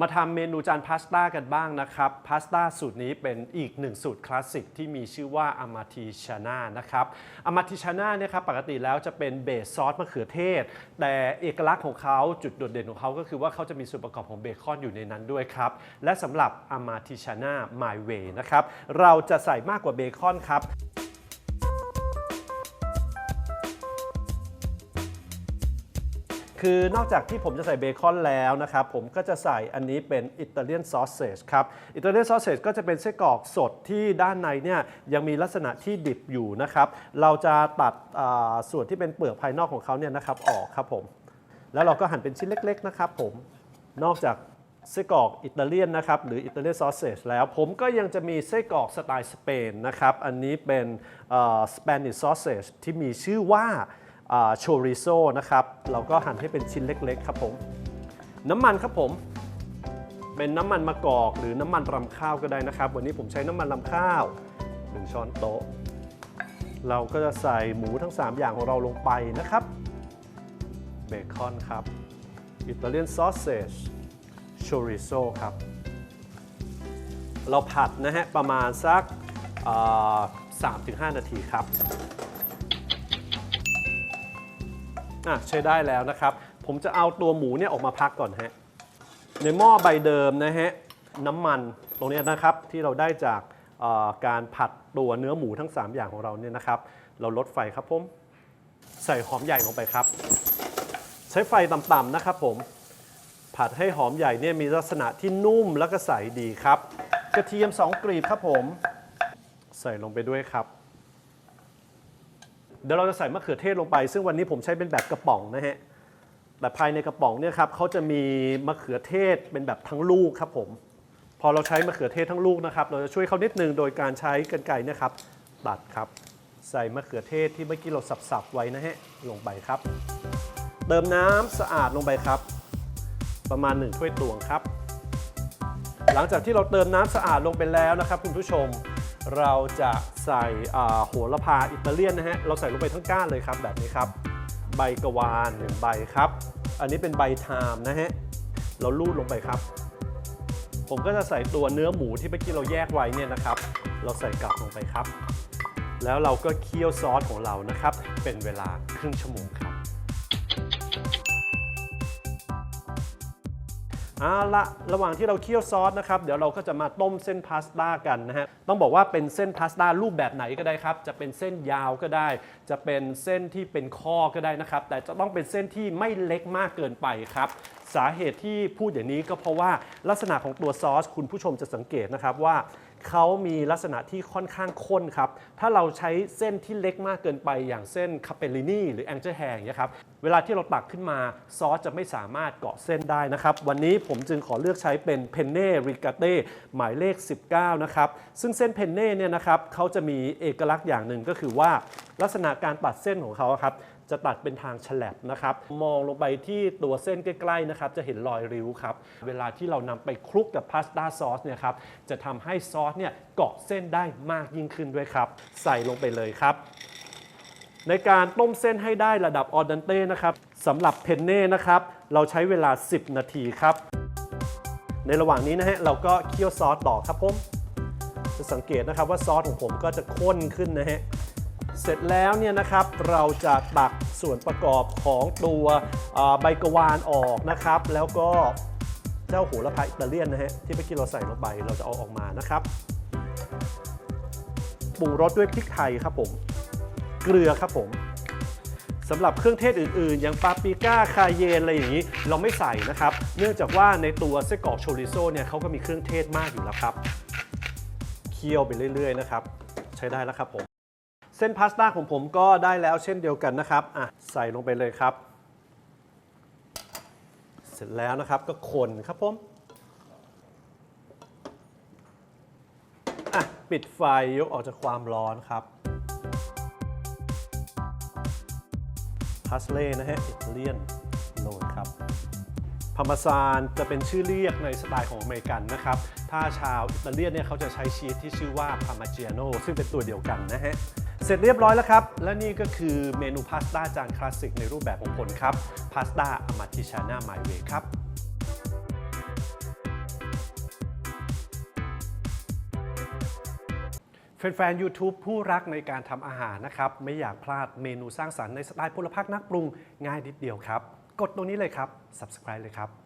มาทำเมนูจานพาสต้ากันบ้างนะครับ พาสต้าสูตรนี้เป็นอีกหนึ่งสูตรคลาสสิกที่มีชื่อว่าอามาติชาน่านะครับอามาติชาน่าเนี่ยครับปกติแล้วจะเป็นเบสซอสมะเขือเทศ แต่เอกลักษณ์ของเขาจุดโดดเด่นของเขาก็คือว่าเขาจะมีส่วนประกอบของเบคอนอยู่ในนั้นด้วยครับ และสำหรับอามาติชาน่า My Way นะครับ เราจะใส่มากกว่าเบคอนครับ คือนอกจากที่ผมจะใส่เบคอนแล้วนะครับ ผมก็จะใส่อันนี้เป็นอิตาเลียนซอสเซจครับ อิตาเลียนซอสเซจก็จะเป็นไส้กรอกสดที่ด้านในเนี่ยยังมีลักษณะที่ดิบอยู่นะครับ เราจะตัดส่วนที่เป็นเปลือกภายนอกของเขาเนี่ยนะครับออกครับผม แล้วเราก็หั่นเป็นชิ้นเล็กๆนะครับผม นอกจากไส้กรอกอิตาเลียนนะครับหรืออิตาเลียนซอสเซจแล้วผมก็ยังจะมีไส้กรอกสไตล์สเปนนะครับ อันนี้เป็นสเปนิชซอสเซจที่มีชื่อว่า โชริโซนะครับ เราก็หั่นให้เป็นชิ้นเล็กๆ ครับผม น้ำมันครับผม เป็นน้ำมันมะกอกหรือน้ำมันรำข้าวก็ได้นะครับ วันนี้ผมใช้น้ำมันรำข้าว 1 ช้อนโต๊ะ เราก็จะใส่หมูทั้ง 3 อย่างของเราลงไปนะครับ เบคอนครับ อิตาเลียนซอสเซจโชริโซครับ เราผัดนะฮะประมาณสักสามถึงห้านาทีครับ อะใช้ได้แล้วนะครับ ผมจะเอาตัวหมูเนี่ยออกมาพักก่อนฮะ ในหม้อใบเดิมนะฮะ น้ำมันตรงนี้นะครับที่เราได้จากการผัดตัวเนื้อหมูทั้ง 3 อย่างของเราเนี่ยนะครับ เราลดไฟครับผม ใส่หอมใหญ่ลงไปครับ ใช้ไฟต่ำๆนะครับผม ผัดให้หอมใหญ่เนี่ยมีลักษณะที่นุ่มแล้วก็ใสดีครับ กระเทียม 2กรีบครับผม ใส่ลงไปด้วยครับ เดี๋ยวเราจะใส่มะเขือเทศลงไป ซึ่งวันนี้ผมใช้เป็นแบบกระป๋องนะฮะแต่ภายในกระป๋องเนี่ยครับเขาจะมีมะเขือเทศเป็นแบบทั้งลูกครับผม พอเราใช้มะเขือเทศทั้งลูกนะครับ เราจะช่วยเขานิดนึงโดยการใช้กรรไกรนะครับตัดครับ ใส่มะเขือเทศที่เมื่อกี้เราสับๆไว้นะฮะลงไปครับ เติมน้ำสะอาดลงไปครับ ประมาณ1ถ้วยตวงครับ หลังจากที่เราเติมน้ำสะอาดลงไปแล้วนะครับ คุณผู้ชม เราจะใส่โหระพาอิตาเลียนนะฮะ เราใส่ลงไปทั้งก้านเลยครับแบบนี้ครับ ใบกะวานหนึ่งใบครับ อันนี้เป็นใบไทม์นะฮะ เราลูดลงไปครับ ผมก็จะใส่ตัวเนื้อหมูที่เมื่อกี้เราแยกไว้เนี่ยนะครับ เราใส่กลับลงไปครับ แล้วเราก็เคี่ยวซอสของเรานะครับ เป็นเวลาครึ่งชั่วโมงครับ เอาละระหว่างที่เราเคี่ยวซอสนะครับ เดี๋ยวเราก็จะมาต้มเส้นพาสต้ากันนะฮะ ต้องบอกว่าเป็นเส้นพาสต้ารูปแบบไหนก็ได้ครับ จะเป็นเส้นยาวก็ได้ จะเป็นเส้นที่เป็นข้อก็ได้นะครับ แต่จะต้องเป็นเส้นที่ไม่เล็กมากเกินไปครับ สาเหตุที่พูดอย่างนี้ก็เพราะว่าลักษณะของตัวซอส คุณผู้ชมจะสังเกตนะครับว่า เขามีลักษณะที่ค่อนข้างข้นครับ ถ้าเราใช้เส้นที่เล็กมากเกินไปอย่างเส้นคาเปลลินีหรือแองเจิลแฮงนี่ยครับ เวลาที่เราตักขึ้นมาซอสจะไม่สามารถเกาะเส้นได้นะครับ วันนี้ผมจึงขอเลือกใช้เป็นเพนเน่ริกาเต้หมายเลข 19 นะครับ ซึ่งเส้นเพนเน่เนี่ยนะครับเขาจะมีเอกลักษณ์อย่างหนึ่งก็คือว่าลักษณะการตัดเส้นของเขาครับ จะตัดเป็นทางฉลับนะครับ มองลงไปที่ตัวเส้นใกล้ๆนะครับ จะเห็นรอยริ้วครับ เวลาที่เรานำไปคลุกกับพาสต้าซอสเนี่ยครับ จะทำให้ซอสเนี่ยเกาะเส้นได้มากยิ่งขึ้นด้วยครับ ใส่ลงไปเลยครับในการต้มเส้นให้ได้ระดับออดันเต้นะครับสำหรับเพนเน่นะครับ เราใช้เวลา 10 นาทีครับ ในระหว่างนี้นะฮะเราก็เคี่ยวซอสต่อครับผม จะสังเกตนะครับว่าซอสของผมก็จะข้นขึ้นนะฮะ เสร็จแล้วเนี่ยนะครับเราจะตักส่วนประกอบของตัวใบกวานออกนะครับ แล้วก็เจ้าโหระพาอิตาเลียนนะฮะที่เมื่อกี้เราใส่ลงไปเราจะเอาออกมานะครับปรุงรสด้วยพริกไทยครับผมเกลือครับผมสำหรับเครื่องเทศอื่นๆ อย่างปาปริก้าคาเยนอะไรอย่างนี้ เราไม่ใส่นะครับ เนื่องจากว่าในตัวไส้กรอกโชริโซเนี่ยเขาก็มีเครื่องเทศมากอยู่แล้วครับ เคี่ยวไปเรื่อยๆนะครับ ใช้ได้แล้วครับผม เส้นพาสต้าของผมก็ได้แล้วเช่นเดียวกันนะครับอะใส่ลงไปเลยครับ เสร็จแล้วนะครับก็คนครับผมอะปิดไฟยกออกจากความร้อนครับพาสเล่นะฮะอิตาเลียนโรยครับพาร์มาซานจะเป็นชื่อเรียกในสไตล์ของอเมริกันนะครับ ถ้าชาวอิตาเลียนเนี่ยเขาจะใช้ชีสที่ชื่อว่าพาร์มาเจียโนซึ่งเป็นตัวเดียวกันนะฮะ เสร็จเรียบร้อยแล้วครับ และนี่ก็คือเมนูพาสต้าจานคลาสสิกในรูปแบบของผมครับ พาสต้าอามาติชาน่าไมเวครับแฟนๆ YouTube ผู้รักในการทำอาหารนะครับ ไม่อยากพลาดเมนูสร้างสารรค์ในสไตล์พลภาคนักปรุงง่ายนิดเดียวครับ กดตรงนี้เลยครับ subscribe เลยครับ